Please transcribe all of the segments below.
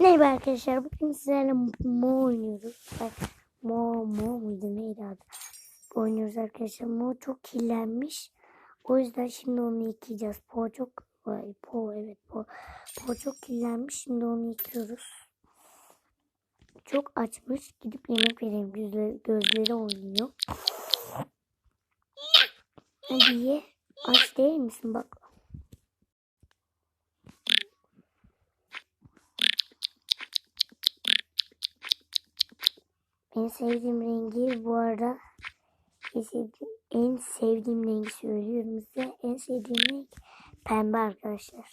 Merhaba arkadaşlar. Bugün sizlerle Mo oynuyoruz. Mo, Mo muydu neydi adı? Oynuyoruz arkadaşlar. Mo çok kirlenmiş. O yüzden şimdi onu yıkayacağız. Po çok Vay, Po evet Po. Po çok kirlenmiş. Şimdi onu yıkıyoruz. Çok açmış. Gidip yemek vereyim. Gözleri, gözleri oynuyor. Hadi ye. Aç değil misin? Bak En sevdiğim rengi bu arada en sevdiğim, en sevdiğim rengi söylüyorum size. En sevdiğim renk pembe arkadaşlar.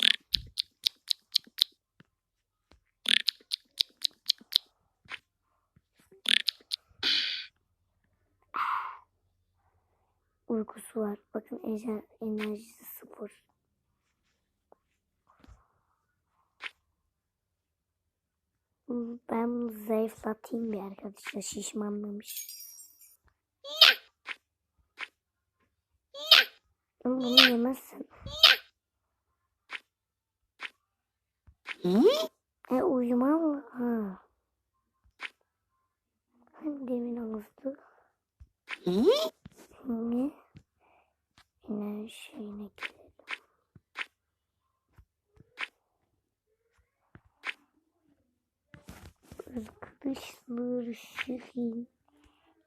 Uykusu var. Bakın ener- enerjisi sıfır. Ben bunu zayıflatayım bir arkadaşlar. Şişmanlamış. Ama bunu yemezsin. E uyuma mı? Ha. Hani demin ağızdı. Şimdi yine şeyine girelim. Arkadaşlar şirin.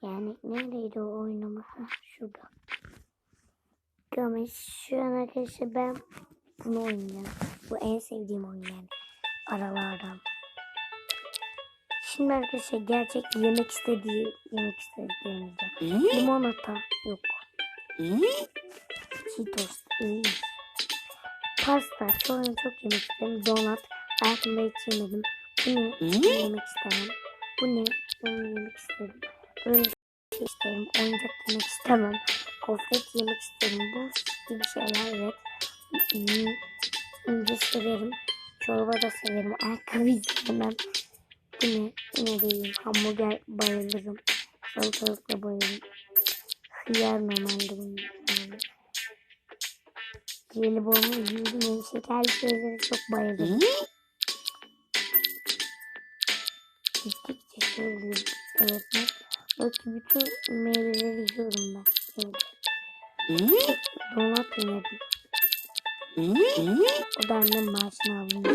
Yani neredeydi o oynama? Ha, şurada. Ama arkadaşlar ben bunu oynuyorum. Bu en sevdiğim oyun yani. Aralardan. Şimdi arkadaşlar gerçek yemek istediği yemek istediklerimizden. Limonata yok. Cheetos. Pasta sonra çok yemek istedim. Donut hayatımda hiç yemedim. Bu ne? Bunu yemek istemem. Bu ne? Bunu yemek istedim. Böyle şey isterim. Oyuncak yemek istemem. Gofret yemek isterim. Bu gibi şeyler evet. Hmm. İnce severim. Çorba da severim. Ayakkabı istemem. Bu ne? İyiyim. Hamburger bayılırım. Salatalıkla bayılırım. Hıyar normalde bunun. Yani. Jelibonu yiyorum. Yani şekerli şeylere çok bayılırım. Gittikçe oluyor. Evet. Bak bütün meyveleri yiyorum ben. Evet. Donat yemedim. O da annem maaşını alınca.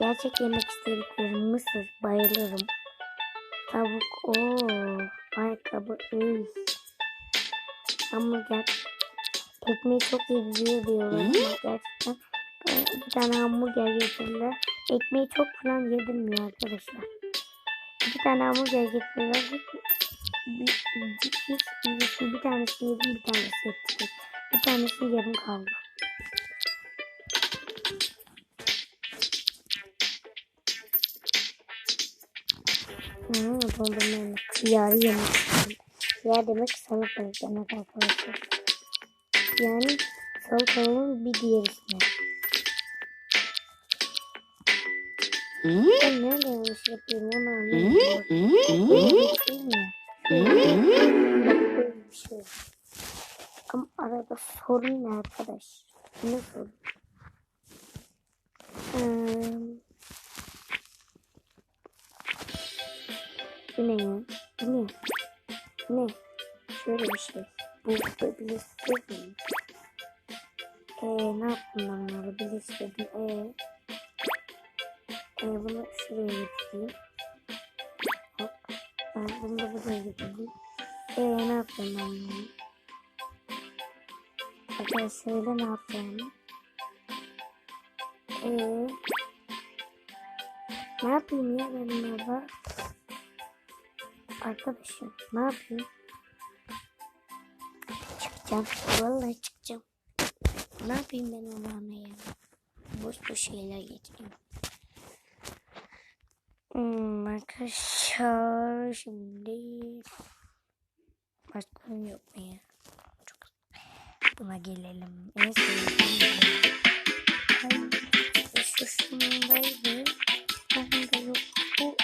Gerçek yemek istediklerim mısır. Bayılırım. Tavuk. ooo Ayakkabı. Üy. Hamburger. Ekmeği çok iyi diyor diyorlar gerçekten e, bir tane hamburger getirdiler. Ekmeği çok falan yedirmiyor arkadaşlar. Bir tane hamburger getirdiler. Bir, bir, bir, bir, bir tanesi yedim bir tanesi yedim. Bir tanesi yarım kaldı. Hmm, dondurma yemek istedim. Kıyar demek salatalık demek arkadaşlar. Yani salatalığın bir diğer ismi. Nerede yanlış yapayım onu anlayayım. Ama arada sorun ne arkadaş? Ne sorun? Arkadaşlar şöyle ne yapacağım? Ee, ne yapayım ya ben bunlarla? Arkadaşım ne yapayım? Çıkacağım. Vallahi çıkacağım. Ne yapayım ben Allah'ına ya? Boş boş şeyler getiriyorum. Hmm, arkadaşlar şimdi başka yok mu ya? Buna gelelim. En sevdiğim Ay, şu şundaydı. Bu,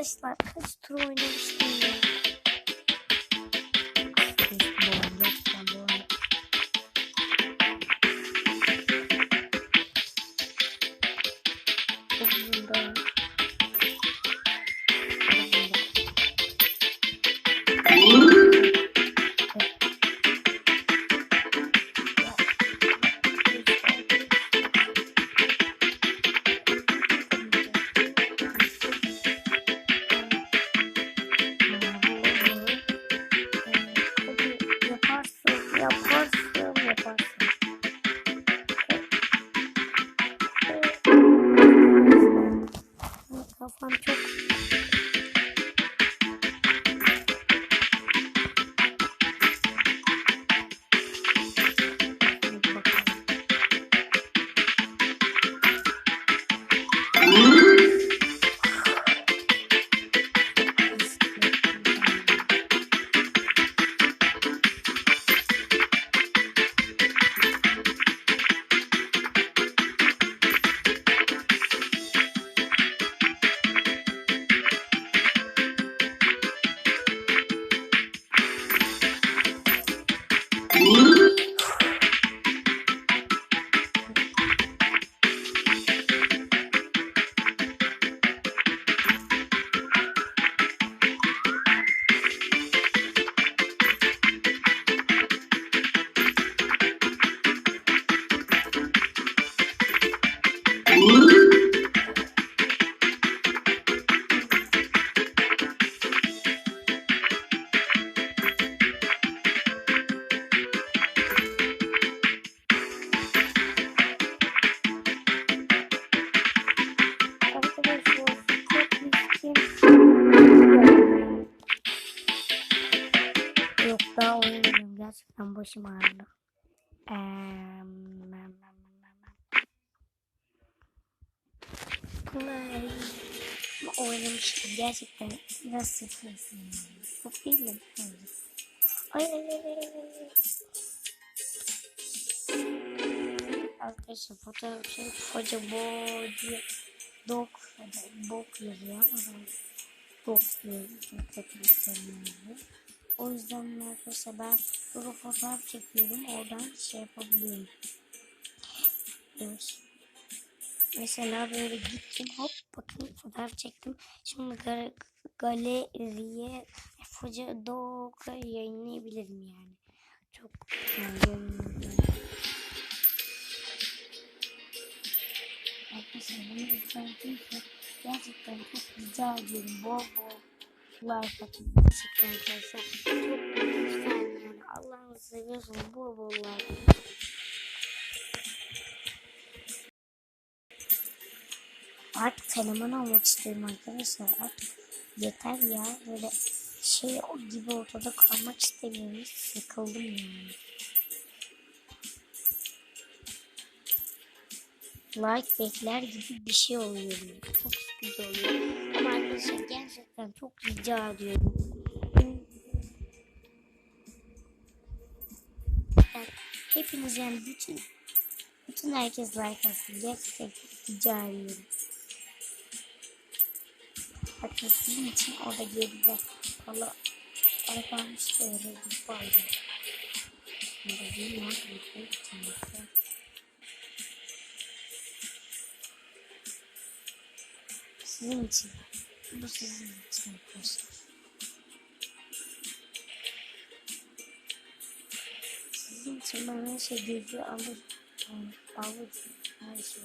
Arkadaşlar kaç tur oynamıştım ya. Başım ağrıdı. Mem. Play. Oynamıştım. Gerçekten biraz sıkıyorsun. Çok değil mi? Ay ay ay ay ay. Arkadaşlar fotoğraf şey koca boy dog ya da bok yazıyor ama ben dog diye dikkat edeceğim O yüzden arkadaşlar ben burada fotoğraf çekiyorum oradan şey yapabiliyorum. Evet. Mesela böyle gittim hop bakın fotoğraf çektim. Şimdi ga- galeriye foca dog'a yayınlayabilirim yani. Çok yani yayınlayabilirim. Arkadaşlar bunu izlerken gerçekten çok rica ediyorum. Bol bol like atın. Güzel yani. Allah'ını seviyorsanız bol bol like atın. Artık fenomen olmak istiyorum arkadaşlar. Artık yeter ya. Böyle şey o gibi ortada kalmak istemiyorum. Sıkıldım yani. like bekler gibi bir şey oluyor. Çok sıkıcı oluyor. Ama arkadaşlar gerçekten çok rica ediyorum. Hepiniz yani bütün bütün herkes like atsın. Gerçekten rica ediyorum. Bakın sizin için orada geride valla para kalmış da öyle bir fayda. Şimdi bir yapayım? Sizin için. Bu sizin için arkadaşlar. İçin her şey gözü alır. Alır her şey.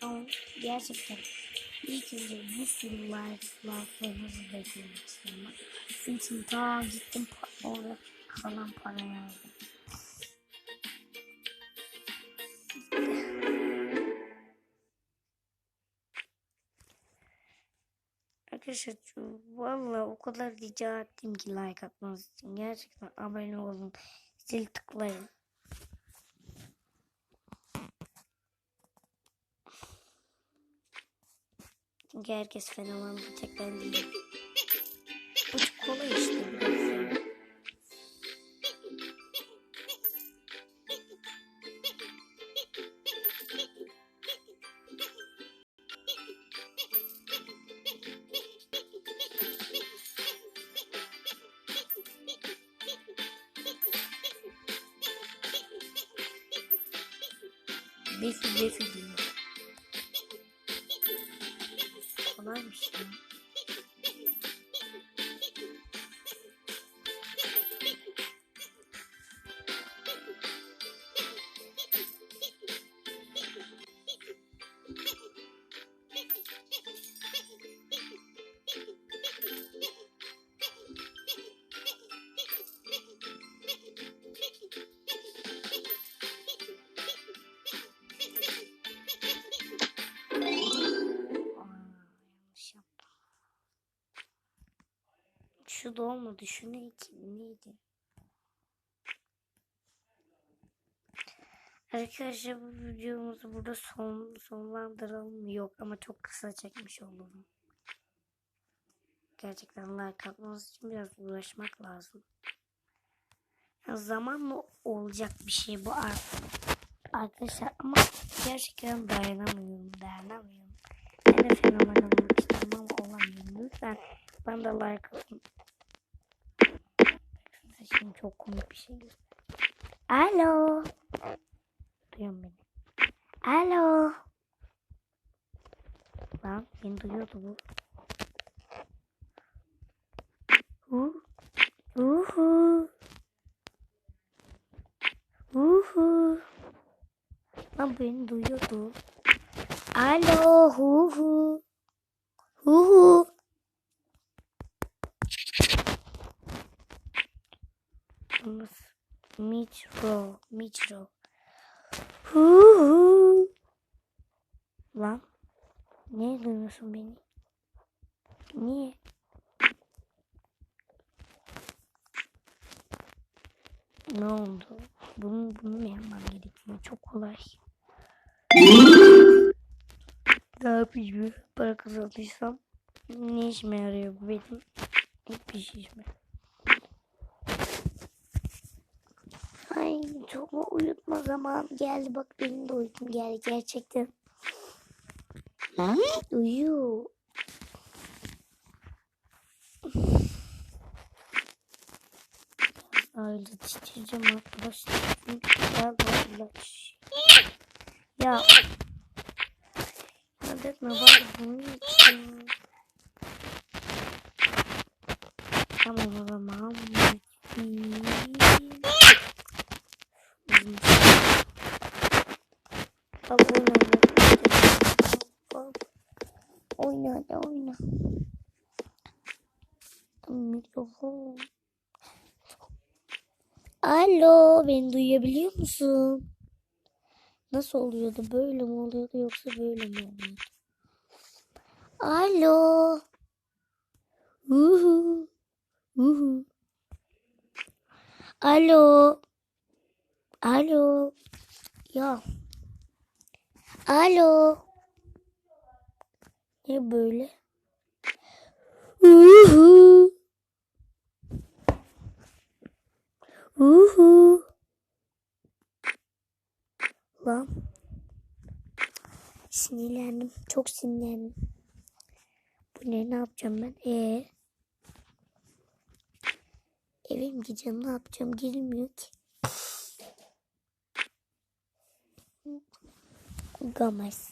Ama gerçekten ilk önce sürü like, like'larınızı beklemek istiyorum. İçin ta gittim orada kalan parayı aldım. Arkadaşlar valla o kadar rica ettim ki like atmanız için. Gerçekten abone olun. Zil tıklayın. Çünkü herkes fenomen bir. Bu çok kolay işte Da olmadı. Şu ne ki? Neydi? Arkadaşlar bu videomuzu burada son, sonlandıralım. Yok ama çok kısa çekmiş olurum. Gerçekten like atmanız için biraz uğraşmak lazım. Ya zamanla olacak bir şey bu artık. Arkadaşlar ama gerçekten dayanamıyorum, dayanamıyorum. Ben de fenomen olmak istiyorum ama olamıyorum. Lütfen ben de like atın. Size şimdi çok komik bir şey göstereyim. Alo. Duyuyor beni? Alo. Lan beni duyuyordu bu. Hu. Uhu. Uhu. Lan beni duyuyordu. Alo. Hu Mitro. Mitro. Hu hu. Lan. Niye duymuyorsun beni? Niye? Ne oldu? Bunu, bunu mu yapmam gerekiyor? Çok kolay. ne yapayım? Para kazandıysam ne işime yarıyor bu benim? Hiçbir şey işime. Ay çok mu uyutma zaman geldi bak benim de uykum geldi gerçekten. Uyuyor. Aile titreyeceğim arkadaşlar. İlaç. Ya. Ya dökme bari bunun için. Tamam o zaman. Bak oyna. Oyna hadi oyna. Mikrofon. Alo, beni duyabiliyor musun? Nasıl oluyordu? Böyle mi oluyordu yoksa böyle mi oluyordu? Alo. Uhu. Uhu. Alo. Alo. Ya. Alo. Ne böyle? Uhu. Uhu. Lan. Sinirlendim. Çok sinirlendim. Bu ne? Ne yapacağım ben? Ee. Eve mi gideceğim? Ne yapacağım? Girilmiyor ki. Gamaz.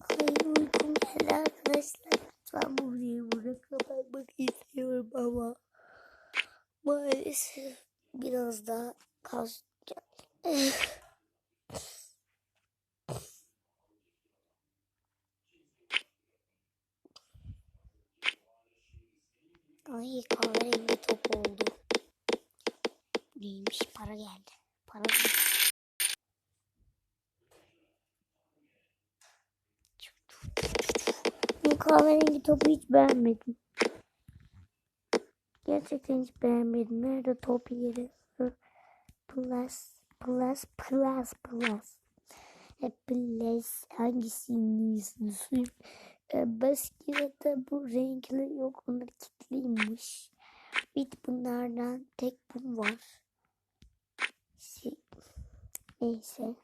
Ay uykum geldi arkadaşlar. Ben bu videoyu burada kapatmak istiyorum ama maalesef biraz daha kalacak. Ay kahverengi top oldu. Neymiş para geldi. Para Bu kahverengi topu hiç beğenmedim. Gerçekten hiç beğenmedim. Nerede top yeri? Plus, plus, plus, plus. E, plus hangisini istiyorsun? E, Basket'te bu renkli yok. Onlar kilitliymiş. Bir de bunlardan tek bu var. Şey, neyse.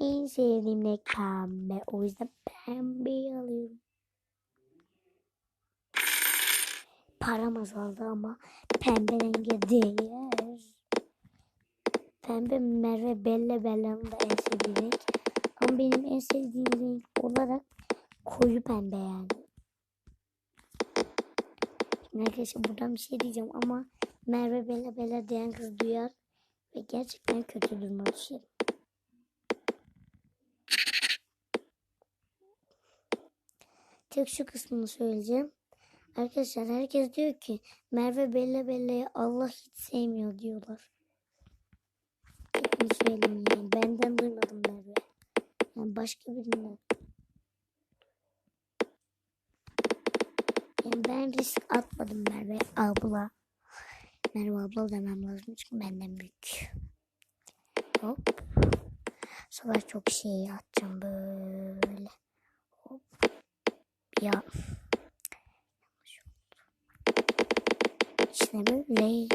En sevdiğim renk pembe. O yüzden pembeyi alıyorum. Param azaldı ama pembe renge değer. pembe Merve Bella Bella'nın da en sevdiği renk. Ama benim en sevdiğim renk olarak koyu pembe yani. Şimdi arkadaşlar buradan bir şey diyeceğim ama Merve Bella Bella diyen kız duyar ve gerçekten kötü duruma düşerim. Tek şu kısmını söyleyeceğim. Arkadaşlar herkes diyor ki Merve Bella Bella'yı Allah hiç sevmiyor diyorlar. Tek bir söyleyeyim yani. Benden duymadım Merve. Yani başka birinden. Yani ben risk atmadım Merve abla. Merve abla demem lazım çünkü benden büyük. Hop. Sefer çok şey atacağım böyle. Hop. Ya. İşte böyle.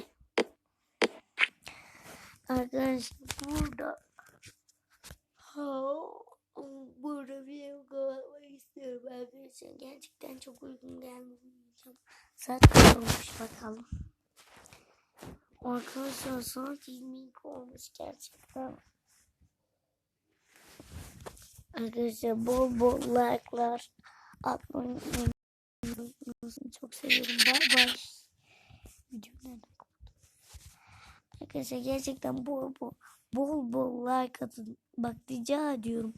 Arkadaşlar burada burada bir kapatmak istiyorum arkadaşlar. Gerçekten çok uygun gelmeyeceğim. Saat kaç olmuş bakalım. Arkadaşlar saat 22 olmuş gerçekten. Arkadaşlar bol bol like'lar atmayı. Çok seviyorum. Bay bay. Video nereden kapattım? Arkadaşlar gerçekten bol bol bol bol like atın. Bak rica ediyorum.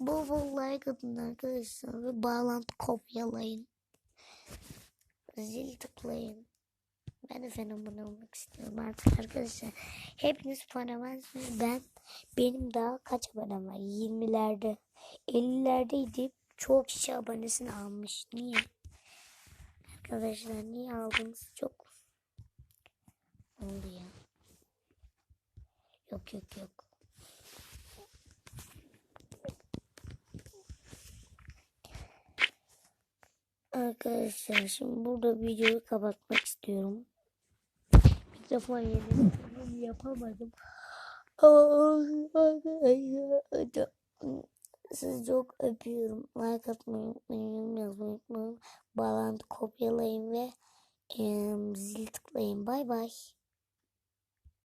Bol bol like atın arkadaşlar ve bağlantı kopyalayın. Zil tıklayın. Ben de fenomen olmak istiyorum artık arkadaşlar. Hepiniz fenomensiniz. Ben benim daha kaç abonem var? 20'lerde. 50'lerdeydi. Çok kişi abonesini almış. Niye? Arkadaşlar niye aldınız? Çok oldu ya. Yok yok yok. Arkadaşlar şimdi burada videoyu kapatmak istiyorum. Mikrofon yerini yapamadım. Sizi çok öpüyorum. Like atmayı unutmayın. Yorum yazmayı unutmayın. Bağlantı kopyalayın ve em, zil tıklayın. Bay bay.